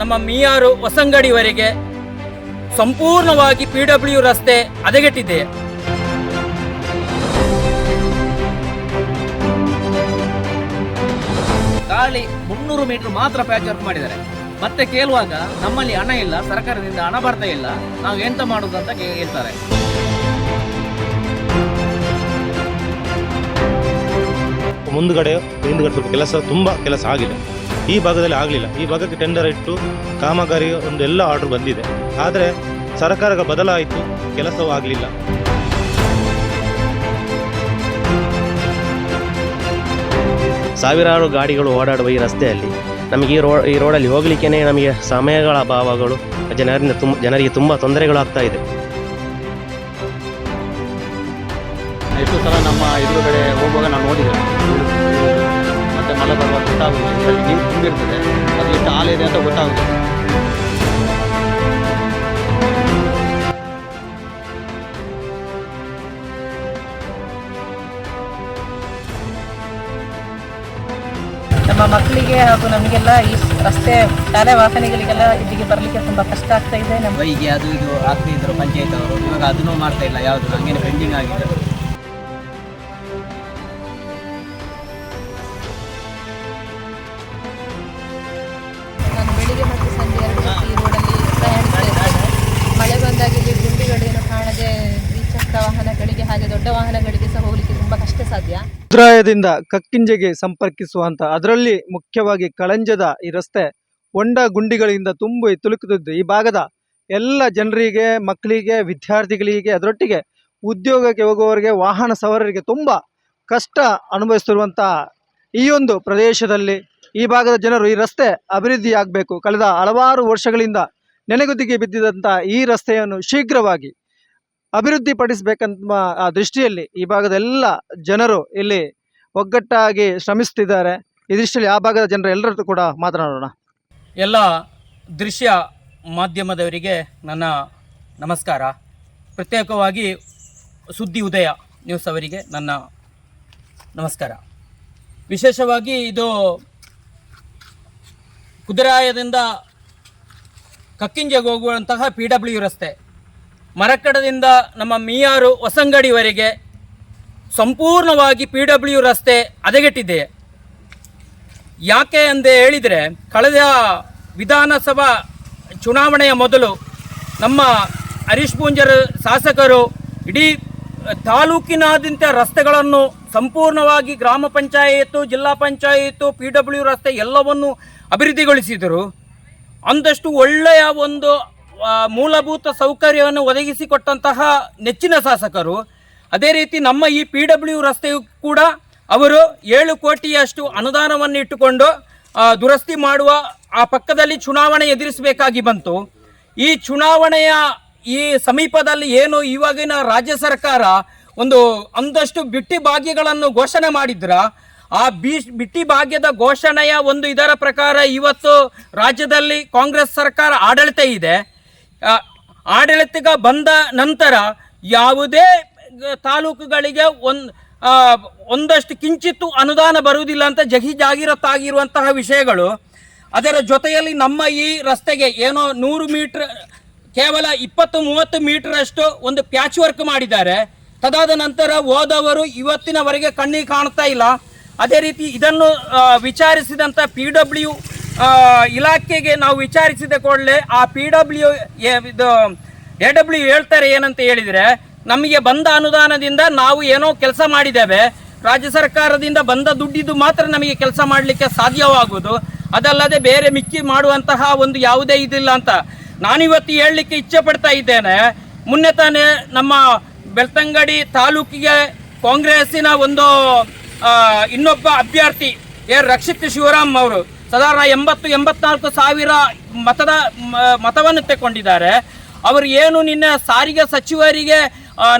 ನಮ್ಮ ಮೀಯಾರು ಹೊಸಂಗಡಿವರೆಗೆ ಸಂಪೂರ್ಣವಾಗಿ P W ರಸ್ತೆ ಹದಗೆಟ್ಟಿದೆ. ಗಾಳಿ ಮುನ್ನೂರು ಮೀಟರ್ ಮಾತ್ರ ಪ್ಯಾಚ್ ಅಪ್ ಮಾಡಿದ್ದಾರೆ. ಮತ್ತೆ ಕೇಳುವಾಗ ನಮ್ಮಲ್ಲಿ ಹಣ ಇಲ್ಲ ಸರ್ಕಾರದಿಂದ ಹಣ ಬರ್ತಾ ಇಲ್ಲ. ನಾವು ಎಂತ ಮಾಡುದು ಅಂತ ಹೇಳ್ತಾರೆ. ಮುಂದ್ಗಡೆ ಹಿಂದ್ಗಡೆ ಸ್ವಲ್ಪ ಕೆಲಸ ತುಂಬ ಕೆಲಸ ಆಗಿದೆ. ಈ ಭಾಗದಲ್ಲಿ ಆಗಲಿಲ್ಲ. ಈ ಭಾಗಕ್ಕೆ ಟೆಂಡರ್ ಇಟ್ಟು ಕಾಮಗಾರಿ ಒಂದು ಎಲ್ಲ ಆರ್ಡರ್ ಬಂದಿದೆ. ಆದರೆ ಸರ್ಕಾರ ಬದಲಾಯಿತು ಕೆಲಸವೂ ಆಗಲಿಲ್ಲ. ಸಾವಿರಾರು ಗಾಡಿಗಳು ಓಡಾಡುವ ಈ ರಸ್ತೆಯಲ್ಲಿ ನಮಗೆ ಈ ರೋ ಈ ರೋಡಲ್ಲಿ ಹೋಗ್ಲಿಕ್ಕೇ ನಮಗೆ ಸಮಯಗಳ ಅಭಾವಗಳು ಜನರಿಂದ ತುಂಬ ಜನರಿಗೆ ತುಂಬ ತೊಂದರೆಗಳು ಆಗ್ತಾ ಇದೆ. ಎಷ್ಟು ಸಲ ನಮ್ಮ ಎದುರುಗಡೆ ಹೋಗುವಾಗ ನಾವು ನೋಡಿದ್ದೇವೆ. ಮಳೆ ಬರುವಾಗ ಗೊತ್ತಾಗುತ್ತೆ ಅಲ್ಲಿ ನೀರು ತುಂಬಿರ್ತದೆ ಅದು ಎಷ್ಟು ಹಾಲಿದೆ ಅಂತ ಗೊತ್ತಾಗುತ್ತೆ ನಮ್ಮ ಮಕ್ಕಳಿಗೆ ಹಾಗೂ ನಮಗೆಲ್ಲ ಈ ರಸ್ತೆ, ಶಾಲೆ ವಾಹನಗಳಿಗೆಲ್ಲ ಇಲ್ಲಿಗೆ ಬರಲಿಕ್ಕೆ ತುಂಬ ಕಷ್ಟ ಆಗ್ತಾ ಇದೆ. ನಮ್ಮ ಈಗ ಅದು ಇದು ಆಗ್ತಿದ್ರು ಪಂಚಾಯತ್ ಅವರು ಇವಾಗ ಅದನ್ನು ಮಾಡ್ತಾ ಇಲ್ಲ, ಯಾವುದು, ಹಂಗೇನೆ ಪೆಂಡಿಂಗ್ ಆಗಿದೆ. ಮುದ್ರಾಯದಿಂದ ಕಕ್ಕಿಂಜೆಗೆ ಸಂಪರ್ಕಿಸುವಂಥ ಅದರಲ್ಲಿ ಮುಖ್ಯವಾಗಿ ಕಳಂಜದ ಈ ರಸ್ತೆ ಹೊಂಡ ಗುಂಡಿಗಳಿಂದ ತುಂಬಿ ತುಲುಕುತ್ತಿದ್ದು ಈ ಭಾಗದ ಎಲ್ಲ ಜನರಿಗೆ, ಮಕ್ಕಳಿಗೆ, ವಿದ್ಯಾರ್ಥಿಗಳಿಗೆ, ಅದರೊಟ್ಟಿಗೆ ಉದ್ಯೋಗಕ್ಕೆ ಹೋಗುವವರಿಗೆ, ವಾಹನ ಸವಾರರಿಗೆ ತುಂಬ ಕಷ್ಟ ಅನುಭವಿಸ್ತಿರುವಂಥ ಈ ಒಂದು ಪ್ರದೇಶದಲ್ಲಿ ಈ ಭಾಗದ ಜನರು ಈ ರಸ್ತೆ ಅಭಿವೃದ್ಧಿಯಾಗಬೇಕು. ಕಳೆದ ಹಲವಾರು ವರ್ಷಗಳಿಂದ ನೆನೆಗುದಿಗೆ ಬಿದ್ದಿದಂಥ ಈ ರಸ್ತೆಯನ್ನು ಶೀಘ್ರವಾಗಿ ಅಭಿವೃದ್ಧಿಪಡಿಸಬೇಕಂತ ಪಡಿಸಬೇಕಂತ ದೃಷ್ಟಿಯಲ್ಲಿ ಈ ಭಾಗದ ಎಲ್ಲ ಜನರು ಇಲ್ಲಿ ಒಗ್ಗಟ್ಟಾಗಿ ಶ್ರಮಿಸ್ತಿದ್ದಾರೆ. ಈ ದೃಷ್ಟಿಯಲ್ಲಿ ಆ ಭಾಗದ ಜನರು ಎಲ್ಲರದ್ದು ಕೂಡ ಮಾತನಾಡೋಣ. ಎಲ್ಲ ದೃಶ್ಯ ಮಾಧ್ಯಮದವರಿಗೆ ನನ್ನ ನಮಸ್ಕಾರ. ಪ್ರತ್ಯೇಕವಾಗಿ ಸುದ್ದಿ ಉದಯ ನ್ಯೂಸ್ ಅವರಿಗೆ ನನ್ನ ನಮಸ್ಕಾರ. ವಿಶೇಷವಾಗಿ ಇದು ಕುದುರಾಯದಿಂದ ಕಕ್ಕಿಂಜೆಗೆ ಹೋಗುವಂತಹ ಪಿ ಡಬ್ಲ್ಯೂ ರಸ್ತೆ. ಮರಕಡದಿಂದ ನಮ್ಮ ಮೀಯಾರು ಹೊಸಂಗಡಿವರೆಗೆ ಸಂಪೂರ್ಣವಾಗಿ ಪಿ ಡಬ್ಲ್ಯೂ ರಸ್ತೆ ಹದಗೆಟ್ಟಿದೆ. ಯಾಕೆ ಅಂದೇ ಹೇಳಿದರೆ, ಕಳೆದ ವಿಧಾನಸಭಾ ಚುನಾವಣೆಯ ಮೊದಲು ನಮ್ಮ ಹರೀಶ್ ಪೂಂಜರ್ ಶಾಸಕರು ಇಡೀ ತಾಲೂಕಿನಾದ್ಯಂತ ರಸ್ತೆಗಳನ್ನು ಸಂಪೂರ್ಣವಾಗಿ ಗ್ರಾಮ ಪಂಚಾಯತ್ ಜಿಲ್ಲಾ ಪಂಚಾಯಿತು ಪಿ ಡಬ್ಲ್ಯೂ ರಸ್ತೆ ಎಲ್ಲವನ್ನು ಅಭಿವೃದ್ಧಿಗೊಳಿಸಿದರು. ಅಂದಷ್ಟು ಒಳ್ಳೆಯ ಒಂದು ಮೂಲಭೂತ ಸೌಕರ್ಯವನ್ನು ಒದಗಿಸಿಕೊಟ್ಟಂತಹ ನೆಚ್ಚಿನ ಶಾಸಕರು. ಅದೇ ರೀತಿ ನಮ್ಮ ಈ ಪಿ ಡಬ್ಲ್ಯೂ ರಸ್ತೆಯು ಕೂಡ ಅವರು ಏಳು ಕೋಟಿಯಷ್ಟು ಅನುದಾನವನ್ನು ಇಟ್ಟುಕೊಂಡು ದುರಸ್ತಿ ಮಾಡುವ ಆ ಪಕ್ಕದಲ್ಲಿ ಚುನಾವಣೆ ಎದುರಿಸಬೇಕಾಗಿ ಬಂತು. ಈ ಚುನಾವಣೆಯ ಈ ಸಮೀಪದಲ್ಲಿ ಏನು ಇವಾಗಿನ ರಾಜ್ಯ ಸರ್ಕಾರ ಒಂದು ಒಂದಷ್ಟು ಬಿಟ್ಟಿ ಭಾಗ್ಯಗಳನ್ನು ಘೋಷಣೆ ಮಾಡಿದ್ರ? ಆ ಬಿಟ್ಟಿ ಭಾಗ್ಯದ ಘೋಷಣೆಯ ಒಂದು ಇದರ ಪ್ರಕಾರ ಇವತ್ತು ರಾಜ್ಯದಲ್ಲಿ ಕಾಂಗ್ರೆಸ್ ಸರ್ಕಾರ ಆಡಳಿತ ಇದೆ. ಆಡಳಿತಕ್ಕೆ ಬಂದ ನಂತರ ಯಾವುದೇ ತಾಲೂಕುಗಳಿಗೆ ಒಂದು ಒಂದಷ್ಟು ಕಿಂಚಿತ್ತು ಅನುದಾನ ಬರುವುದಿಲ್ಲ ಅಂತ ಜಗಿ ಜಾಗಿರತ್ತಾಗಿರುವಂತಹ ವಿಷಯಗಳು, ಅದರ ಜೊತೆಯಲ್ಲಿ ನಮ್ಮ ಈ ರಸ್ತೆಗೆ ಏನೋ ನೂರು ಮೀಟ್ರ್, ಕೇವಲ ಇಪ್ಪತ್ತು, ಮೂವತ್ತು ಮೀಟ್ರಷ್ಟು ಒಂದು ಪ್ಯಾಚ್ ವರ್ಕ್ ಮಾಡಿದ್ದಾರೆ. ತದಾದ ನಂತರ ಹೋದವರು ಇವತ್ತಿನವರೆಗೆ ಕಣ್ಣಿಗೆ ಕಾಣ್ತಾ ಇಲ್ಲ. ಅದೇ ರೀತಿ ಇದನ್ನು ವಿಚಾರಿಸಿದಂಥ ಪಿ ಡಬ್ಲ್ಯೂ ಇಲಾಖೆಗೆ ನಾವು ವಿಚಾರಿಸಿದ ಕೂಡಲೇ ಆ ಪಿ ಡಬ್ಲ್ಯೂ ಇದು ಎ ಡಬ್ಲ್ಯೂ ಹೇಳ್ತಾರೆ ಏನಂತ ಹೇಳಿದರೆ, ನಮಗೆ ಬಂದ ಅನುದಾನದಿಂದ ನಾವು ಏನೋ ಕೆಲಸ ಮಾಡಿದ್ದೇವೆ. ರಾಜ್ಯ ಸರ್ಕಾರದಿಂದ ಬಂದ ದುಡ್ಡಿದ್ದು ಮಾತ್ರ ನಮಗೆ ಕೆಲಸ ಮಾಡಲಿಕ್ಕೆ ಸಾಧ್ಯವಾಗುವುದು ಅದಲ್ಲದೆ ಬೇರೆ ಮಿಕ್ಕಿ ಮಾಡುವಂತಹ ಒಂದು ಯಾವುದೇ ಇದಿಲ್ಲ ಅಂತ. ನಾನಿವತ್ತು ಹೇಳಲಿಕ್ಕೆ ಇಚ್ಛೆ ಪಡ್ತಾ ಇದ್ದೇನೆ. ಮೊನ್ನೆ ತಾನೇ ನಮ್ಮ ಬೆಳ್ತಂಗಡಿ ತಾಲೂಕಿಗೆ ಕಾಂಗ್ರೆಸ್ಸಿನ ಒಂದು ಇನ್ನೊಬ್ಬ ಅಭ್ಯರ್ಥಿ ಎ. ರಕ್ಷಿತ್ ಶಿವರಾಮ್ ಅವರು. ಸಾಧಾರಣ ಎಂಬತ್ತು, ಎಂಬತ್ನಾಲ್ಕು ಸಾವಿರ ಮತದ ಮತವನ್ನು ತೆಕ್ಕೊಂಡಿದ್ದಾರೆ. ಅವರು ಏನು ನಿನ್ನೆ ಸಾರಿಗೆ ಸಚಿವರಿಗೆ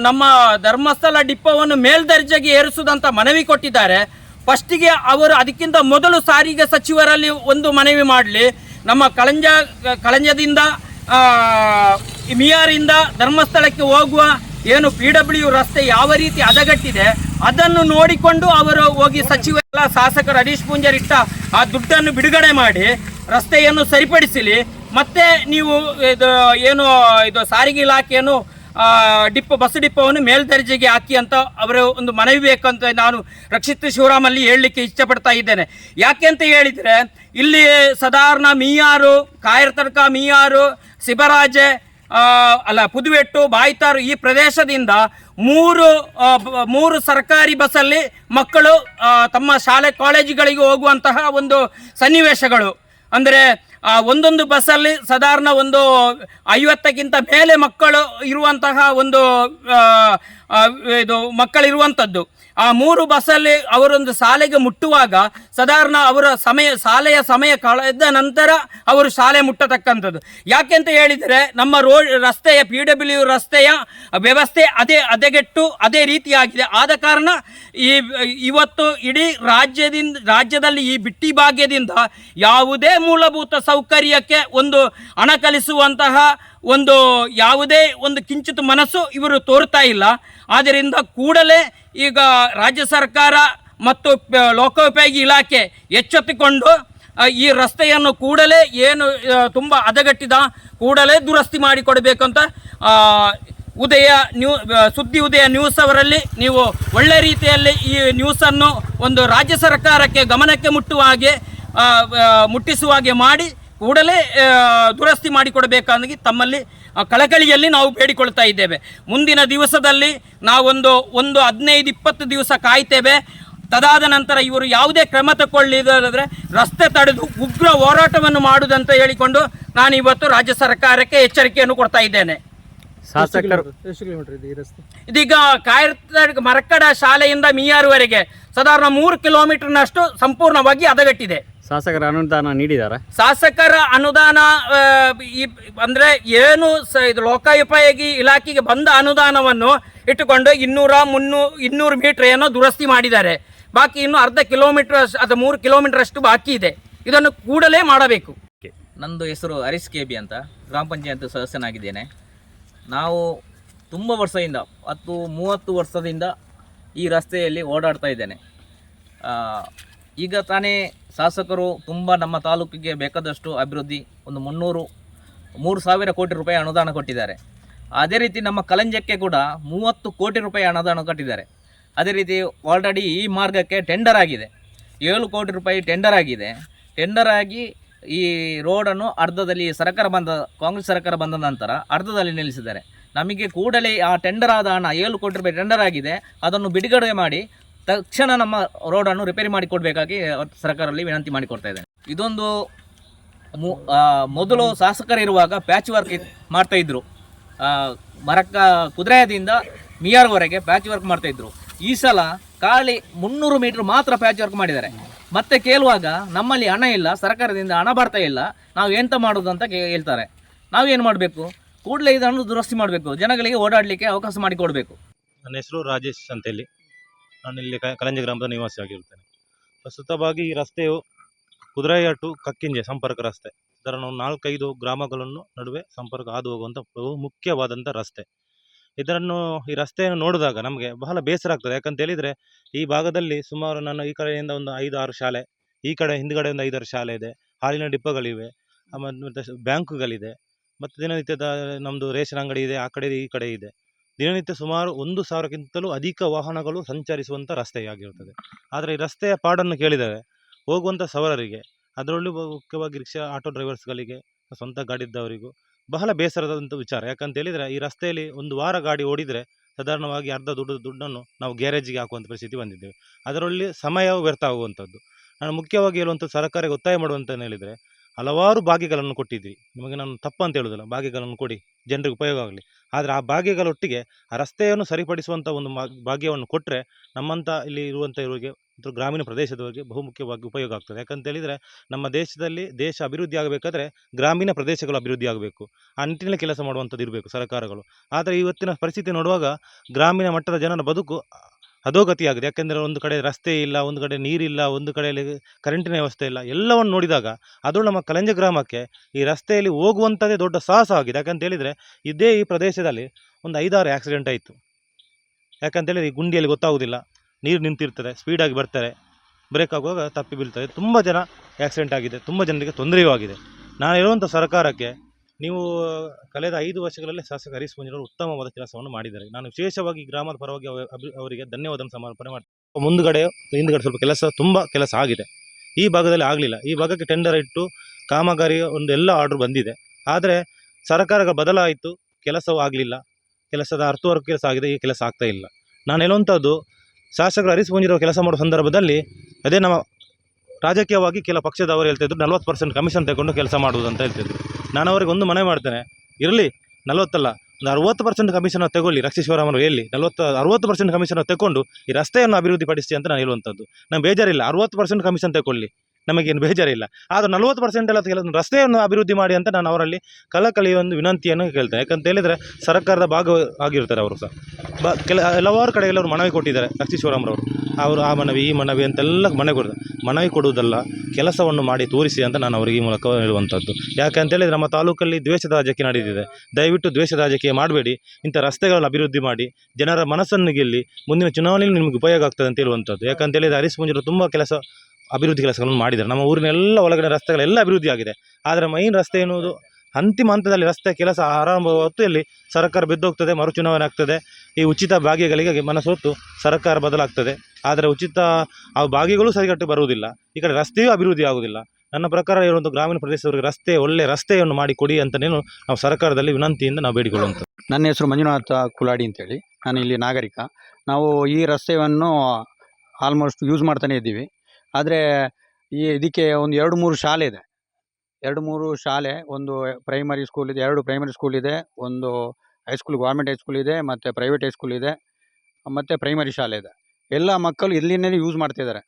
ನಮ್ಮ ಧರ್ಮಸ್ಥಳ ಡಿಪ್ಪೋವನ್ನು ಮೇಲ್ದರ್ಜೆಗೆ ಏರಿಸುವುದಂತ ಮನವಿ ಕೊಟ್ಟಿದ್ದಾರೆ. ಫಸ್ಟಿಗೆ ಅವರು ಅದಕ್ಕಿಂತ ಮೊದಲು ಸಾರಿಗೆ ಸಚಿವರಲ್ಲಿ ಒಂದು ಮನವಿ ಮಾಡಲಿ. ನಮ್ಮ ಕಳಂಜ, ಕಳಂಜದಿಂದ ಮಿಯಾರಿಂದ ಧರ್ಮಸ್ಥಳಕ್ಕೆ ಹೋಗುವ ಏನು ಪಿ ಡಬ್ಲ್ಯೂ ರಸ್ತೆ ಯಾವ ರೀತಿ ಹದಗಟ್ಟಿದೆ ಅದನ್ನು ನೋಡಿಕೊಂಡು ಅವರು ಹೋಗಿ ಸಚಿವ ಎಲ್ಲ ಶಾಸಕರು ಹರೀಶ್ ಪೂಂಜರ್ ಇಟ್ಟ ಆ ದುಡ್ಡನ್ನು ಬಿಡುಗಡೆ ಮಾಡಿ ರಸ್ತೆಯನ್ನು ಸರಿಪಡಿಸಲಿ. ಮತ್ತೆ ನೀವು ಇದು ಏನು ಇದು ಸಾರಿಗೆ ಇಲಾಖೆಯನ್ನು ಡಿಪ್ಪೋ ಡಿಪ್ ಬಸ್ ಡಿಪ್ಪವನ್ನು ಮೇಲ್ದರ್ಜೆಗೆ ಹಾಕಿ ಅಂತ ಅವರ ಒಂದು ಮನವಿ ಬೇಕಂತ ನಾನು ರಕ್ಷಿತ್ ಶಿವರಾಮಲ್ಲಿ ಹೇಳಲಿಕ್ಕೆ ಇಷ್ಟಪಡ್ತಾ ಇದ್ದೇನೆ. ಯಾಕೆ ಅಂತ ಹೇಳಿದರೆ ಇಲ್ಲಿ ಸಾಧಾರಣ ಮೀಯಾರು ಕಾಯರ್ತರ್ಕ ಮೀಯಾರು ಶಿಬರಾಜೆ ಆ, ಅಲ್ಲ, ಪುದುವೆಟ್ಟು, ಬಾಯ್ತಾರು ಈ ಪ್ರದೇಶದಿಂದ ಮೂರು ಮೂರು ಸರ್ಕಾರಿ ಬಸ್ಸಲ್ಲಿ ಮಕ್ಕಳು ತಮ್ಮ ಶಾಲೆ, ಕಾಲೇಜುಗಳಿಗೆ ಹೋಗುವಂತಹ ಒಂದು ಸನ್ನಿವೇಶಗಳು. ಅಂದರೆ ಒಂದೊಂದು ಬಸ್ಸಲ್ಲಿ ಸಾಧಾರಣ ಒಂದು ಐವತ್ತಕ್ಕಿಂತ ಮೇಲೆ ಮಕ್ಕಳು ಇರುವಂತಹ ಒಂದು ಆ, ಆ, ಇದು ಮಕ್ಕಳಿರುವಂಥದ್ದು ಆ ಮೂರು ಬಸ್ಸಲ್ಲಿ ಅವರೊಂದು ಶಾಲೆಗೆ ಮುಟ್ಟುವಾಗ ಸಾಧಾರಣ ಅವರ ಸಮಯ ಶಾಲೆಯ ಸಮಯ ಕಳೆದ ನಂತರ ಅವರು ಶಾಲೆ ಮುಟ್ಟತಕ್ಕಂಥದ್ದು. ಯಾಕೆಂತ ಹೇಳಿದರೆ ನಮ್ಮ ರೋಡ್ ರಸ್ತೆಯ ಪಿ ಡಬ್ಲ್ಯೂ ರಸ್ತೆಯ ವ್ಯವಸ್ಥೆ ಅದೇ ಅದೆಗೆಟ್ಟು ಅದೇ ರೀತಿಯಾಗಿದೆ. ಆದ ಕಾರಣ ಈ ಇವತ್ತು ಇಡೀ ರಾಜ್ಯದಿಂದ ರಾಜ್ಯದಲ್ಲಿ ಈ ಬಿಟ್ಟಿ ಭಾಗ್ಯದಿಂದ ಯಾವುದೇ ಮೂಲಭೂತ ಸೌಕರ್ಯಕ್ಕೆ ಒಂದು ಹಣ ಕಲಿಸುವಂತಹ ಒಂದು ಯಾವುದೇ ಒಂದು ಕಿಂಚಿತ್ ಮನಸ್ಸು ಇವರು ತೋರ್ತಾ ಇಲ್ಲ. ಆದ್ದರಿಂದ ಕೂಡಲೇ ಈಗ ರಾಜ್ಯ ಸರ್ಕಾರ ಮತ್ತು ಲೋಕೋಪಯೋಗಿ ಇಲಾಖೆ ಎಚ್ಚೆತ್ತುಕೊಂಡು ಈ ರಸ್ತೆಯನ್ನು ಕೂಡಲೇ ಏನು ತುಂಬ ಹದಗಟ್ಟಿದ ಕೂಡಲೇ ದುರಸ್ತಿ ಮಾಡಿಕೊಡಬೇಕಂತ ಉದಯ ನ್ಯೂ ಸುದ್ದಿ ಉದಯ ನ್ಯೂಸ್ ಅವರಲ್ಲಿ ನೀವು ಒಳ್ಳೆ ರೀತಿಯಲ್ಲಿ ಈ ನ್ಯೂಸನ್ನು ಒಂದು ರಾಜ್ಯ ಸರ್ಕಾರಕ್ಕೆ ಗಮನಕ್ಕೆ ಮುಟ್ಟುವ ಹಾಗೆ ಮುಟ್ಟಿಸುವ ಹಾಗೆ ಮಾಡಿ ಕೂಡಲೇ ದುರಸ್ತಿ ಮಾಡಿಕೊಡಬೇಕಾಗಿ ತಮ್ಮಲ್ಲಿ ಆ, ಕಳಕಳಿಯಲ್ಲಿ ನಾವು ಬೇಡಿಕೊಳ್ತಾ ಇದ್ದೇವೆ. ಮುಂದಿನ ದಿವಸದಲ್ಲಿ ನಾವೊಂದು ಒಂದು ಹದಿನೈದು ಇಪ್ಪತ್ತು ದಿವಸ ಕಾಯ್ತೇವೆ. ತದಾದ ನಂತರ ಇವರು ಯಾವುದೇ ಕ್ರಮ ತಗೊಳ್ಳಿದ್ರೆ ರಸ್ತೆ ತಡೆದು ಉಗ್ರ ಹೋರಾಟವನ್ನು ಮಾಡುವುದಂತ ಹೇಳಿಕೊಂಡು ನಾನು ಇವತ್ತು ರಾಜ್ಯ ಸರ್ಕಾರಕ್ಕೆ ಎಚ್ಚರಿಕೆಯನ್ನು ಕೊಡ್ತಾ ಇದ್ದೇನೆ. ಇದೀಗ ಕಾಯರ್ತ ಮರಕ್ಕಡ ಶಾಲೆಯಿಂದ ಮೀಯಾರುವರೆಗೆ ಸಾಧಾರಣ ಮೂರು ಕಿಲೋಮೀಟರ್ನಷ್ಟು ಸಂಪೂರ್ಣವಾಗಿ ಹದಗೆಟ್ಟಿದೆ. ಶಾಸಕರ ಅನುದಾನ ನೀಡಿದ್ದಾರೆ. ಶಾಸಕರ ಅನುದಾನ ಈ ಅಂದ್ರೆ ಏನು ಸ ಇದು ಲೋಕೋಪಯೋಗಿ ಇಲಾಖೆಗೆ ಬಂದ ಅನುದಾನವನ್ನು ಇಟ್ಟುಕೊಂಡು ಇನ್ನೂರ ಮುನ್ನೂ ಇನ್ನೂರು ಮೀಟರ್ ಏನೋ ದುರಸ್ತಿ ಮಾಡಿದ್ದಾರೆ. ಬಾಕಿ ಇನ್ನು ಅರ್ಧ ಕಿಲೋಮೀಟರ್ ಅಥವಾ ಮೂರು ಕಿಲೋಮೀಟರ್ ಅಷ್ಟು ಬಾಕಿ ಇದೆ. ಇದನ್ನು ಕೂಡಲೇ ಮಾಡಬೇಕು. ನಂದು ಹೆಸರು ಹರೀಶ್ ಕೆ ಬಿ ಅಂತ ಗ್ರಾಮ ಪಂಚಾಯತ್ ಸದಸ್ಯನಾಗಿದ್ದೇನೆ. ನಾವು ತುಂಬ ವರ್ಷದಿಂದ ಹತ್ತು ಮೂವತ್ತು ವರ್ಷದಿಂದ ಈ ರಸ್ತೆಯಲ್ಲಿ ಓಡಾಡ್ತಾ ಇದ್ದೇನೆ. ಆ, ಈಗ ತಾನೇ ಶಾಸಕರು ತುಂಬ ನಮ್ಮ ತಾಲೂಕಿಗೆ ಬೇಕಾದಷ್ಟು ಅಭಿವೃದ್ಧಿ ಒಂದು ಮುನ್ನೂರು, ಮೂರು ಸಾವಿರ ಕೋಟಿ ರೂಪಾಯಿ ಅನುದಾನ ಕೊಟ್ಟಿದ್ದಾರೆ. ಅದೇ ರೀತಿ ನಮ್ಮ ಕಲಂಜಕ್ಕೆ ಕೂಡ ಮೂವತ್ತು ಕೋಟಿ ರೂಪಾಯಿ ಅನುದಾನ ಕೊಟ್ಟಿದ್ದಾರೆ. ಅದೇ ರೀತಿ ಆಲ್ರೆಡಿ ಈ ಮಾರ್ಗಕ್ಕೆ ಟೆಂಡರ್ ಆಗಿದೆ. ಏಳು ಕೋಟಿ ರೂಪಾಯಿ ಟೆಂಡರ್ ಆಗಿದೆ. ಟೆಂಡರ್ ಆಗಿ ಈ ರೋಡನ್ನು ಅರ್ಧದಲ್ಲಿ ಸರ್ಕಾರ ಬಂದ, ಕಾಂಗ್ರೆಸ್ ಸರ್ಕಾರ ಬಂದ ನಂತರ ಅರ್ಧದಲ್ಲಿ ನಿಲ್ಲಿಸಿದ್ದಾರೆ. ನಮಗೆ ಕೂಡಲೇ ಆ ಟೆಂಡರ್ ಆದ ಹಣ ಏಳು ಕೋಟಿ ರೂಪಾಯಿ ಟೆಂಡರ್ ಆಗಿದೆ. ಅದನ್ನು ಬಿಡುಗಡೆ ಮಾಡಿ ತಕ್ಷಣ ನಮ್ಮ ರೋಡನ್ನು ರಿಪೇರಿ ಮಾಡಿಕೊಡ್ಬೇಕಾಗಿ ಸರ್ಕಾರದಲ್ಲಿ ವಿನಂತಿ ಮಾಡಿಕೊಡ್ತಾ ಇದ್ದೇನೆ. ಇದೊಂದು ಮೊದಲು ಶಾಸಕರಿರುವಾಗ ಪ್ಯಾಚ್ ವರ್ಕ್ ಮಾಡ್ತಾ ಇದ್ರು. ಮರಕ್ಕ ಕುದುರೆಯದಿಂದ ಮಿಯಾರ್ವರೆಗೆ ಪ್ಯಾಚ್ ವರ್ಕ್ ಮಾಡ್ತಾ ಇದ್ರು. ಈ ಸಲ ಖಾಲಿ ಮುನ್ನೂರು ಮೀಟರ್ ಮಾತ್ರ ಪ್ಯಾಚ್ ವರ್ಕ್ ಮಾಡಿದ್ದಾರೆ. ಮತ್ತೆ ಕೇಳುವಾಗ ನಮ್ಮಲ್ಲಿ ಹಣ ಇಲ್ಲ, ಸರ್ಕಾರದಿಂದ ಹಣ ಬರ್ತಾ ಇಲ್ಲ. ನಾವು ಎಂತ ಮಾಡೋದು ಅಂತ ಹೇಳ್ತಾರೆ. ಹೇಳ್ತಾರೆ ನಾವೇನು ಮಾಡಬೇಕು? ಕೂಡಲೇ ಇದನ್ನು ದುರಸ್ತಿ ಮಾಡಬೇಕು. ಜನಗಳಿಗೆ ಓಡಾಡಲಿಕ್ಕೆ ಅವಕಾಶ ಮಾಡಿಕೊಡಬೇಕು. ನನ್ನ ಹೆಸರು ರಾಜೇಶ್ ಅಂತೇಳಿ. ನಾನು ಇಲ್ಲಿ ಕಲಂಜಿ ಗ್ರಾಮದ ನಿವಾಸಿಯಾಗಿರುತ್ತೇನೆ. ಪ್ರಸ್ತುತವಾಗಿ ಈ ರಸ್ತೆಯು ಕುದುರೆಯ ಟು ಕಕ್ಕಿಂಜೆ ಸಂಪರ್ಕ ರಸ್ತೆ. ಇದರ ನಾವು ನಾಲ್ಕೈದು ಗ್ರಾಮಗಳನ್ನು ನಡುವೆ ಸಂಪರ್ಕ ಹಾದು ಹೋಗುವಂಥ ಬಹು ಮುಖ್ಯವಾದಂಥ ರಸ್ತೆ. ಇದನ್ನು ಈ ರಸ್ತೆಯನ್ನು ನೋಡಿದಾಗ ನಮಗೆ ಬಹಳ ಬೇಸರ ಆಗ್ತದೆ. ಯಾಕಂತ ಹೇಳಿದರೆ ಈ ಭಾಗದಲ್ಲಿ ಸುಮಾರು ನಾನು ಈ ಕಡೆಯಿಂದ ಒಂದು ಐದು ಆರು ಶಾಲೆ, ಈ ಕಡೆ ಹಿಂದ್ಗಡೆ ಒಂದು ಐದಾರು ಶಾಲೆ ಇದೆ. ಹಾಲಿನ ಡಿಪ್ಪಗಳಿವೆ. ಆಮೇಲೆ ಬ್ಯಾಂಕುಗಳಿದೆ. ಮತ್ತು ದಿನನಿತ್ಯದ ನಮ್ಮದು ರೇಷನ್ ಅಂಗಡಿ ಇದೆ, ಆ ಕಡೆ ಈ ಕಡೆ ಇದೆ. ದಿನನಿತ್ಯ ಸುಮಾರು ಒಂದು ಸಾವಿರಕ್ಕಿಂತಲೂ ಅಧಿಕ ವಾಹನಗಳು ಸಂಚರಿಸುವಂಥ ರಸ್ತೆಯಾಗಿರುತ್ತದೆ. ಆದರೆ ಈ ರಸ್ತೆಯ ಪಾಡನ್ನು ಕೇಳಿದರೆ ಹೋಗುವಂಥ ಸವಾರರಿಗೆ, ಅದರಲ್ಲೂ ಮುಖ್ಯವಾಗಿ ರಿಕ್ಷಾ ಆಟೋ ಡ್ರೈವರ್ಸ್ಗಳಿಗೆ, ಸ್ವಂತ ಗಾಡಿ ಇದ್ದವರಿಗೂ ಬಹಳ ಬೇಸರದಂಥ ವಿಚಾರ. ಯಾಕಂತ ಹೇಳಿದರೆ ಈ ರಸ್ತೆಯಲ್ಲಿ ಒಂದು ವಾರ ಗಾಡಿ ಓಡಿದರೆ ಸಾಧಾರಣವಾಗಿ ಅರ್ಧ ದುಡ್ಡು ದುಡ್ಡನ್ನು ನಾವು ಗ್ಯಾರೇಜಿಗೆ ಹಾಕುವಂಥ ಪರಿಸ್ಥಿತಿ ಬಂದಿದ್ದೇವೆ. ಅದರಲ್ಲಿ ಸಮಯ ವ್ಯರ್ಥ ಆಗುವಂಥದ್ದು ನಾನು ಮುಖ್ಯವಾಗಿ ಹೇಳುವಂಥ ಸರ್ಕಾರಕ್ಕೆ ಒತ್ತಾಯ ಮಾಡುವಂತ ಹೇಳಿದರೆ, ಹಲವಾರು ಬಾಗಿಗಳನ್ನು ಕೊಟ್ಟಿದ್ವಿ ನಿಮಗೆ ನಾನು ತಪ್ಪು ಅಂತ ಹೇಳೋದಿಲ್ಲ ಭಾಗ್ಯಗಳನ್ನು ಕೊಡಿ. ಜನರಿಗೆ ಉಪಯೋಗ ಆಗಲಿ. ಆದರೆ ಆ ಭಾಗ್ಯಗಳೊಟ್ಟಿಗೆ ಆ ರಸ್ತೆಯನ್ನು ಸರಿಪಡಿಸುವಂಥ ಒಂದು ಭಾಗ್ಯವನ್ನು ಕೊಟ್ಟರೆ ನಮ್ಮಂಥ ಇಲ್ಲಿ ಇರುವಂಥ ಇವರಿಗೆ ಗ್ರಾಮೀಣ ಪ್ರದೇಶದವರಿಗೆ ಬಹುಮುಖ್ಯವಾಗಿ ಉಪಯೋಗ ಆಗ್ತದೆ. ಯಾಕಂತೇಳಿದರೆ ನಮ್ಮ ದೇಶದಲ್ಲಿ ದೇಶ ಅಭಿವೃದ್ಧಿ ಆಗಬೇಕಾದ್ರೆ ಗ್ರಾಮೀಣ ಪ್ರದೇಶಗಳು ಅಭಿವೃದ್ಧಿ ಆಗಬೇಕು. ಆ ನಿಟ್ಟಿನಲ್ಲಿ ಕೆಲಸ ಮಾಡುವಂಥದ್ದು ಇರಬೇಕು ಸರ್ಕಾರಗಳು. ಆದರೆ ಇವತ್ತಿನ ಪರಿಸ್ಥಿತಿ ನೋಡುವಾಗ ಗ್ರಾಮೀಣ ಮಟ್ಟದ ಜನರ ಬದುಕು ಅಧೋಗತಿಯಾಗಿದೆ ಯಾಕೆಂದರೆ ಒಂದು ಕಡೆ ರಸ್ತೆ ಇಲ್ಲ, ಒಂದು ಕಡೆ ನೀರಿಲ್ಲ, ಒಂದು ಕಡೆಯಲ್ಲಿ ಕರೆಂಟಿನ ವ್ಯವಸ್ಥೆ ಇಲ್ಲ, ಎಲ್ಲವನ್ನು ನೋಡಿದಾಗ ಅದು ನಮ್ಮ ಕಲಂಜ ಗ್ರಾಮಕ್ಕೆ ಈ ರಸ್ತೆಯಲ್ಲಿ ಹೋಗುವಂಥದ್ದೇ ದೊಡ್ಡ ಸಾಹಸ ಆಗಿದೆ. ಯಾಕಂತ ಹೇಳಿದರೆ ಇದೇ ಈ ಪ್ರದೇಶದಲ್ಲಿ ಒಂದು ಐದಾರು ಆಕ್ಸಿಡೆಂಟ್ ಆಯಿತು. ಯಾಕಂತ ಹೇಳಿದ್ರೆ ಈ ಗುಂಡಿಯಲ್ಲಿ ಗೊತ್ತಾಗೋದಿಲ್ಲ. ನೀರು ನಿಂತಿರ್ತಾರೆ ಸ್ಪೀಡಾಗಿ ಬರ್ತಾರೆ ಬ್ರೇಕ್ ಆಗುವಾಗ ತಪ್ಪಿ ಬೀಳ್ತದೆ. ತುಂಬ ಜನ ಆಕ್ಸಿಡೆಂಟ್ ಆಗಿದೆ. ತುಂಬ ಜನರಿಗೆ ತೊಂದರೆಯೂ ಆಗಿದೆ. ನಾನು ಹೇಳುವಂಥ ಸರ್ಕಾರಕ್ಕೆ ನೀವು ಕಳೆದ ಐದು ವರ್ಷಗಳಲ್ಲಿ ಶಾಸಕ ಹರೀಶ್ ಪೂಂಜರವರು ಉತ್ತಮವಾದ ಕೆಲಸವನ್ನು ಮಾಡಿದ್ದಾರೆ. ನಾನು ವಿಶೇಷವಾಗಿ ಗ್ರಾಮದ ಪರವಾಗಿ ಅವ- ಅವರಿಗೆ ಧನ್ಯವಾದ ಸಮರ್ಪಣೆ ಮಾಡ್ತೀನಿ ಮುಂದುಗಡೆ ಹಿಂದುಗಡೆ ಸ್ವಲ್ಪ ಕೆಲಸ, ತುಂಬ ಕೆಲಸ ಆಗಿದೆ. ಈ ಭಾಗದಲ್ಲಿ ಆಗಲಿಲ್ಲ. ಈ ಭಾಗಕ್ಕೆ ಟೆಂಡರ್ ಇಟ್ಟು ಕಾಮಗಾರಿ ಒಂದು ಎಲ್ಲ ಆರ್ಡ್ರ್ ಬಂದಿದೆ. ಆದರೆ ಸರ್ಕಾರ ಬದಲಾಯಿತು. ಕೆಲಸವೂ ಆಗಲಿಲ್ಲ. ಕೆಲಸದ ಅರ್ಥವರೆಗೂ ಕೆಲಸ ಆಗಿದೆ. ಈ ಕೆಲಸ ಆಗ್ತಾ ಇಲ್ಲ. ನಾನು ಹೇಳುವಂಥದ್ದು, ಶಾಸಕರು ಪೂಂಜಿರವರು ಕೆಲಸ ಮಾಡೋ ಸಂದರ್ಭದಲ್ಲಿ ಅದೇ ನಮ್ಮ ರಾಜಕೀಯವಾಗಿ ಕೆಲ ಪಕ್ಷದವರು ಹೇಳ್ತಿದ್ರು ನಲ್ವತ್ತು ಪರ್ಸೆಂಟ್ ಕಮಿಷನ್ ತಗೊಂಡು ಕೆಲಸ ಮಾಡುವುದು ಅಂತ ಹೇಳ್ತಿದ್ರು ನಾನು ಅವರಿಗೆ ಒಂದು ಮನೆ ಮಾಡ್ತೇನೆ, ಇರಲಿ, ನಲ್ವತ್ತಲ್ಲ, ಒಂದು ಅರವತ್ತು ಪರ್ಸೆಂಟ್ ಕಮಿಷನ್ ತಗೊಳ್ಳಿ ರಕ್ಷಿಶ್ವರಮ್ ಅವರು ಹೇಳಿ, ನಲ್ವತ್ತು, ಅರವತ್ತು ಪರ್ಸೆಂಟ್ ಕಮಿಷನ್ ತಗೊಂಡು ಈ ರಸ್ತೆಯನ್ನು ಅಭಿವೃದ್ಧಿಪಡಿಸಿ ಅಂತ ನಾನು ಹೇಳುವಂಥದ್ದು. ನಾನು ಬೇಜಾರಿಲ್ಲ, ಅರವತ್ತು ಪರ್ಸೆಂಟ್ ಕಮಿಷನ್ ತಗೊಳ್ಳಿ. ನಮಗೇನು ಬೇಜಾರಿಲ್ಲ. ಆದರೆ ನಲ್ವತ್ತು ಪರ್ಸೆಂಟ್ ಎಲ್ಲ ಕೆಲವೊಂದು ರಸ್ತೆಯನ್ನು ಅಭಿವೃದ್ಧಿ ಮಾಡಿ ಅಂತ ನಾನು ಅವರಲ್ಲಿ ಕಳಕಳಿಯ ಒಂದು ವಿನಂತಿಯನ್ನು ಕೇಳ್ತೇನೆ. ಯಾಕಂತ ಹೇಳಿದರೆ ಸರ್ಕಾರದ ಭಾಗ ಆಗಿರ್ತಾರೆ ಅವರು ಸಹ. ಬ, ಕೆಲ, ಹಲವಾರು ಕಡೆ ಅವರು ಮನವಿ ಕೊಟ್ಟಿದ್ದಾರೆ ರಕ್ಷಿಶ್ವರಮ್ರವರು ಅವರು ಆ ಮನವಿ, ಈ ಮನವಿ ಅಂತೆಲ್ಲ ಮನವಿ ಕೊಡ್ತಾರೆ. ಮನವಿ ಕೊಡುವುದಲ್ಲ, ಕೆಲಸವನ್ನು ಮಾಡಿ ತೋರಿಸಿ ಅಂತ ನಾನು ಅವರಿಗೆ ಈ ಮೂಲಕ ಹೇಳುವಂಥದ್ದು. ಯಾಕೆ ಅಂತ ಹೇಳಿದರೆ ನಮ್ಮ ತಾಲೂಕಲ್ಲಿ ದ್ವೇಷದ ರಾಜಕೀಯ ನಡೆದಿದೆ ದಯವಿಟ್ಟು ದ್ವೇಷದ ರಾಜಕೀಯ ಮಾಡಬೇಡಿ. ಇಂಥ ರಸ್ತೆಗಳನ್ನು ಅಭಿವೃದ್ಧಿ ಮಾಡಿ, ಜನರ ಮನಸ್ಸನ್ನು ಗೆಲ್ಲಿ ಮುಂದಿನ ಚುನಾವಣೆಯಲ್ಲಿ ನಿಮಗೆ ಉಪಯೋಗ ಆಗ್ತದೆ ಅಂತ ಹೇಳುವಂಥದ್ದು. ಯಾಕಂತ ಹೇಳಿದರೆ ಹರೀಶ್ ಮುಂಜರು ತುಂಬ ಕೆಲಸ ಅಭಿವೃದ್ಧಿ ಕೆಲಸಗಳನ್ನು ಮಾಡಿದ್ದಾರೆ. ನಮ್ಮ ಊರಿನೆಲ್ಲ ಒಳಗಡೆ ರಸ್ತೆಗಳೆಲ್ಲ ಅಭಿವೃದ್ಧಿ ಆಗಿದೆ. ಆದರೆ ಮೈನ್ ರಸ್ತೆ ಎನ್ನುವುದು ಅಂತಿಮ ಹಂತದಲ್ಲಿ ರಸ್ತೆ ಕೆಲಸ ಆರಂಭ ಹೊತ್ತಲ್ಲಿ ಸರ್ಕಾರ ಬಿದ್ದೋಗ್ತದೆ, ಮರುಚುನಾವಣೆ ಆಗ್ತದೆ. ಈ ಉಚಿತ ಭಾಗ್ಯಗಳಿಗೆ ಮನಸ್ಸೊತ್ತು ಸರ್ಕಾರ ಬದಲಾಗ್ತದೆ. ಆದರೆ ಉಚಿತ ಆ ಭಾಗ್ಯಗಳು ಸರಿಗಟ್ಟು ಬರುವುದಿಲ್ಲ. ಈ ಕಡೆ ರಸ್ತೆಯೂ ಅಭಿವೃದ್ಧಿ ಆಗುವುದಿಲ್ಲ. ನನ್ನ ಪ್ರಕಾರ ಇರುವಂಥ ಗ್ರಾಮೀಣ ಪ್ರದೇಶದವರಿಗೆ ರಸ್ತೆ, ಒಳ್ಳೆ ರಸ್ತೆಯನ್ನು ಮಾಡಿ ಕೊಡಿ ನಾವು ಸರ್ಕಾರದಲ್ಲಿ ವಿನಂತಿಯಿಂದ ನಾವು ಬೇಡಿಕೊಳ್ಳುವಂಥದ್ದು. ನನ್ನ ಹೆಸರು ಮಂಜುನಾಥ ಕುಲಾಡಿ ಅಂತೇಳಿ. ನಾನು ಇಲ್ಲಿ ನಾಗರಿಕ. ನಾವು ಈ ರಸ್ತೆಯನ್ನು ಆಲ್ಮೋಸ್ಟ್ ಯೂಸ್ ಮಾಡ್ತಾನೇ ಇದ್ದೀವಿ. ಆದರೆ ಈ ಇದಕ್ಕೆ ಒಂದು ಎರಡು ಮೂರು ಶಾಲೆ ಇದೆ. ಎರಡು ಮೂರು ಶಾಲೆ, ಒಂದು ಪ್ರೈಮರಿ ಸ್ಕೂಲ್ ಇದೆ, ಎರಡು ಪ್ರೈಮರಿ ಸ್ಕೂಲ್ ಇದೆ, ಒಂದು ಹೈಸ್ಕೂಲ್ ಗೌರ್ಮೆಂಟ್ ಹೈಸ್ಕೂಲ್ ಇದೆ, ಮತ್ತು ಪ್ರೈವೇಟ್ ಹೈಸ್ಕೂಲ್ ಇದೆ, ಮತ್ತು ಪ್ರೈಮರಿ ಶಾಲೆ ಇದೆ. ಎಲ್ಲ ಮಕ್ಕಳು ಇಲ್ಲಿನೇ ಯೂಸ್ ಮಾಡ್ತಿದ್ದಾರೆ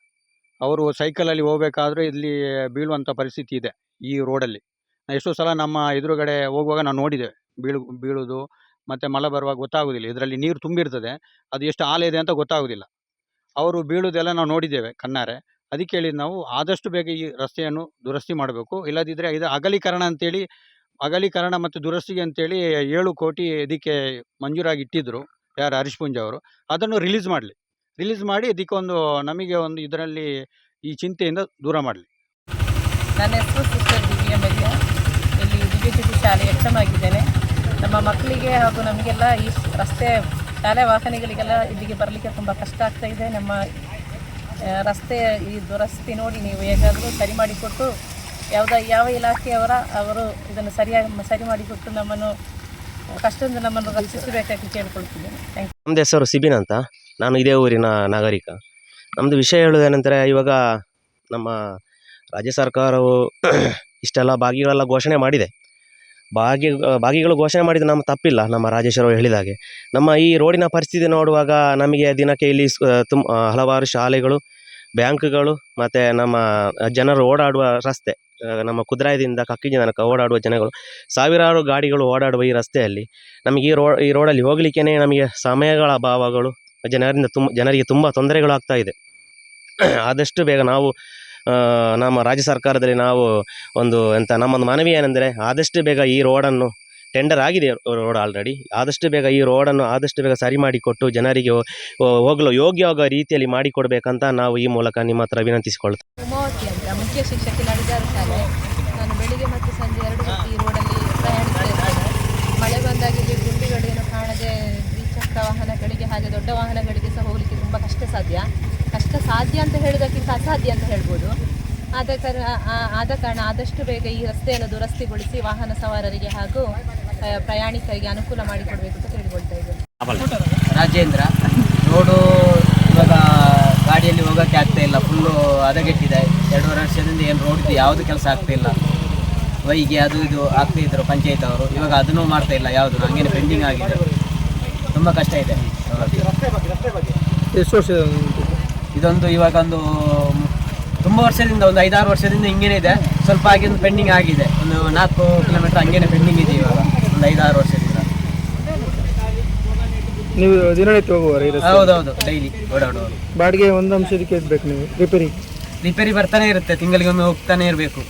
ಅವರು ಸೈಕಲಲ್ಲಿ ಹೋಗಬೇಕಾದ್ರೆ ಇಲ್ಲಿ ಬೀಳುವಂಥ ಪರಿಸ್ಥಿತಿ ಇದೆ ಈ ರೋಡಲ್ಲಿ ಎಷ್ಟೋ ಸಲ ನಮ್ಮ ಎದುರುಗಡೆ ಹೋಗುವಾಗ ನಾವು ನೋಡಿದ್ದೇವೆ. ಬೀಳು, ಬೀಳೋದು, ಮತ್ತು ಮಳೆ ಬರುವಾಗ ಗೊತ್ತಾಗೋದಿಲ್ಲ. ಇದರಲ್ಲಿ ನೀರು ತುಂಬಿರ್ತದೆ. ಅದು ಎಷ್ಟು ಆಳ ಇದೆ ಅಂತ ಗೊತ್ತಾಗೋದಿಲ್ಲ. ಅವರು ಬೀಳೋದೆಲ್ಲ ನಾವು ನೋಡಿದ್ದೇವೆ ಕಣ್ಣಾರೆ. ಅದಕ್ಕೆ ಹೇಳಿ ನಾವು ಆದಷ್ಟು ಬೇಗ ಈ ರಸ್ತೆಯನ್ನು ದುರಸ್ತಿ ಮಾಡಬೇಕು. ಇಲ್ಲದಿದ್ದರೆ ಇದು ಅಗಲೀಕರಣ ಅಂತೇಳಿ, ಅಗಲೀಕರಣ ಮತ್ತು ದುರಸ್ತಿಗೆ ಅಂತೇಳಿ ಏಳು ಕೋಟಿ ಇದಕ್ಕೆ ಮಂಜೂರಾಗಿ ಇಟ್ಟಿದ್ದರು ಯಾರು ಹರೀಶ್ ಪುಂಜ ಅವರು. ಅದನ್ನು ರಿಲೀಸ್ ಮಾಡಲಿ. ರಿಲೀಸ್ ಮಾಡಿ ಇದಕ್ಕೊಂದು ನಮಗೆ ಒಂದು ಇದರಲ್ಲಿ ಈ ಚಿಂತೆಯಿಂದ ದೂರ ಮಾಡಲಿ. ನನ್ನ ಹೆಸರು ಸಿಸ್ಟರ್ ದಿವ್ಯ ಮಧ್ಯ ಇಲ್ಲಿ ದಿವ್ಯಜ್ಯೋತಿ ಶಾಲೆ ಎಚ್ ನಮ್ಮ ಮಕ್ಕಳಿಗೆ ಹಾಗೂ ನಮಗೆಲ್ಲ ಈ ರಸ್ತೆ ಶಾಲೆ ವಾಹನಗಳಿಗೆಲ್ಲ ಇಲ್ಲಿಗೆ ಬರಲಿಕ್ಕೆ ತುಂಬ ಕಷ್ಟ ಆಗ್ತಾ ಇದೆ. ನಮ್ಮ ರಸ್ತೆ, ಈ ದುರಸ್ತಿ ನೋಡಿ ನೀವು ಹೇಗಾದರೂ ಸರಿ ಮಾಡಿಕೊಟ್ಟು ಯಾವುದ ಯಾವ ಇಲಾಖೆಯವರ ಅವರು ಇದನ್ನು ಸರಿಯಾಗಿ ಸರಿ ಮಾಡಿಕೊಟ್ಟು ನಮ್ಮನ್ನು, ಕಷ್ಟದಿಂದ ನಮ್ಮನ್ನು ರಕ್ಷಿಸಬೇಕಾಗಿ ಕೇಳಿಕೊಳ್ತಿದ್ದೇನೆ ನಮ್ಮದು ಹೆಸರು ಸಿಬಿನ್ ಅಂತ. ನಾನು ಇದೇ ಊರಿನ ನಾಗರಿಕ. ನಮ್ಮದು ವಿಷಯ ಹೇಳೋದೇನೆಂದರೆ ಇವಾಗ ನಮ್ಮ ರಾಜ್ಯ ಸರ್ಕಾರವು ಇಷ್ಟೆಲ್ಲ ಭಾಗಿಗಳೆಲ್ಲ ಘೋಷಣೆ ಮಾಡಿದೆ. ಭಾಗಿ ಭಾಗಿಗಳು ಘೋಷಣೆ ಮಾಡಿದ ನಮ್ಮ ತಪ್ಪಿಲ್ಲ, ನಮ್ಮ ರಾಜೇಶ್ವರ ಹೇಳಿದ ಹಾಗೆ. ನಮ್ಮ ಈ ರೋಡಿನ ಪರಿಸ್ಥಿತಿ ನೋಡುವಾಗ ನಮಗೆ ದಿನಕ್ಕೆ ಇಲ್ಲಿ ತುಂಬ ಹಲವಾರು ಶಾಲೆಗಳು, ಬ್ಯಾಂಕ್ಗಳು, ಮತ್ತು ನಮ್ಮ ಜನರು ಓಡಾಡುವ ರಸ್ತೆ ನಮ್ಮ ಕುದುರಾಯದಿಂದ ಕಕ್ಕಿ ಜನಕ್ಕೆ ಓಡಾಡುವ ಜನಗಳು, ಸಾವಿರಾರು ಗಾಡಿಗಳು ಓಡಾಡುವ ಈ ರಸ್ತೆಯಲ್ಲಿ. ನಮಗೆ ಈ ರೋ, ಈ ರೋಡಲ್ಲಿ ಹೋಗಲಿಕ್ಕೇ ನಮಗೆ ಸಮಯಗಳ ಅಭಾವಗಳು, ಜನರಿಂದ ತುಂಬ ಜನರಿಗೆ ತುಂಬ ತೊಂದರೆಗಳು ಆಗ್ತಾ ಇದೆ. ಆದಷ್ಟು ಬೇಗ ನಾವು ನಮ್ಮ ರಾಜ್ಯ ಸರ್ಕಾರದಲ್ಲಿ ನಾವು ಒಂದು ಎಂಥ ನಮ್ಮೊಂದು ಮನವಿ ಏನೆಂದರೆ ಆದಷ್ಟು ಬೇಗ ಈ ರೋಡನ್ನು ಟೆಂಡರ್ ಆಗಿದೆ ರೋಡ್ ಆಲ್ರೆಡಿ ಆದಷ್ಟು ಬೇಗ ಈ ರೋಡನ್ನು ಆದಷ್ಟು ಬೇಗ ಸರಿ ಮಾಡಿಕೊಟ್ಟು ಜನರಿಗೆ ಹೋಗಲು ಯೋಗ್ಯವಾಗ ರೀತಿಯಲ್ಲಿ ಮಾಡಿಕೊಡ್ಬೇಕಂತ ನಾವು ಈ ಮೂಲಕ ನಿಮ್ಮ ಹತ್ರ ವಿನಂತಿಸಿಕೊಳ್ತೇವೆ ಮುಖ್ಯ ಶಿಕ್ಷಕಿ ನಾನು ಬೆಳಿಗ್ಗೆ ಮತ್ತು ಸಂಜೆ ಎರಡು ಹೊತ್ತು ಈ ರೋಡಲ್ಲಿ ಪ್ರಯಾಣಿಸ್ತಾ ಮಳೆ ಬಂದಾಗ ಇಲ್ಲಿ ಗುಂಡಿಗಳೇನು ಕಾಣದೆ, ದ್ವಿಚಕ್ರ ವಾಹನಗಳಿಗೆ ಹಾಗೆ ದೊಡ್ಡ ವಾಹನಗಳಿಗೆ ಸಹ ಹೋಗಲಿಕ್ಕೆ ತುಂಬ ಕಷ್ಟ ಸಾಧ್ಯ. ಕಷ್ಟ ಸಾಧ್ಯ ಅಂತ ಹೇಳೋದಕ್ಕಿಂತ ಅಸಾಧ್ಯ ಅಂತ ಹೇಳ್ಬೋದು. ಆದ ಕಾರಣ ಆದ ಕಾರಣ ಆದಷ್ಟು ಬೇಗ ಈ ರಸ್ತೆಯನ್ನು ದುರಸ್ತಿಗೊಳಿಸಿ ವಾಹನ ಸವಾರರಿಗೆ ಹಾಗೂ ಪ್ರಯಾಣಿಕರಿಗೆ ಅನುಕೂಲ ಮಾಡಿಕೊಡಬೇಕು ಅಂತ ಕೇಳಿಕೊಳ್ತಾ ಇದ್ದೇವೆ ರಾಜೇಂದ್ರ ರೋಡು ಇವಾಗ ಗಾಡಿಯಲ್ಲಿ ಹೋಗೋಕ್ಕೆ ಆಗ್ತಾ ಇಲ್ಲ. ಫುಲ್ಲು ಹದಗೆಟ್ಟಿದೆ. ಎರಡೂವರೆ ವರ್ಷದಿಂದ ಏನು ರೋಡ್ದು ಯಾವುದು ಕೆಲಸ ಆಗ್ತಾ ಇಲ್ಲ. ವೈಗೆ ಅದು ಇದು ಆಗ್ತಾ ಇದ್ರು ಪಂಚಾಯತ್ ಅವರು. ಇವಾಗ ಅದನ್ನೂ ಮಾಡ್ತಾ ಇಲ್ಲ ಯಾವುದು. ಹಂಗೇನು ಪೆಂಡಿಂಗ್ ಆಗಿದೆ. ತುಂಬ ಕಷ್ಟ ಇದೆ. ಎಷ್ಟು ವರ್ಷ ಇದೊಂದು ಇವಾಗ ಒಂದು ತುಂಬ ವರ್ಷದಿಂದ ಒಂದು ಐದಾರು ವರ್ಷದಿಂದ ಹಿಂಗೇನೆ ಇದೆ. ಸ್ವಲ್ಪ ಆಗಿ ಒಂದು ಪೆಂಡಿಂಗ್ ಆಗಿದೆ. ಒಂದು ನಾಲ್ಕು ಕಿಲೋಮೀಟರ್ ಹಂಗೇನೆ ಪೆಂಡಿಂಗ್ ಇದೆ ಇವಾಗ ಒಂದು ಐದಾರು ವರ್ಷದಿಂದ. ನೀವು ದಿನನಿತ್ಯ ಹೋಗುವವರು ಹೌದೌದು ಡೈಲಿ ಓಡಾಡುವರು ಬಾಡಿಗೆ ಒಂದು ಅಂಶದಕ್ಕೆ ಇರ್ಬೇಕು ನೀವು ರಿಪೇರಿ ರಿಪೇರಿ ಬರ್ತಾನೆ ಇರುತ್ತೆ ತಿಂಗಳಿಗೊಮ್ಮೆ ಹೋಗ್ತಾನೆ ಇರಬೇಕು.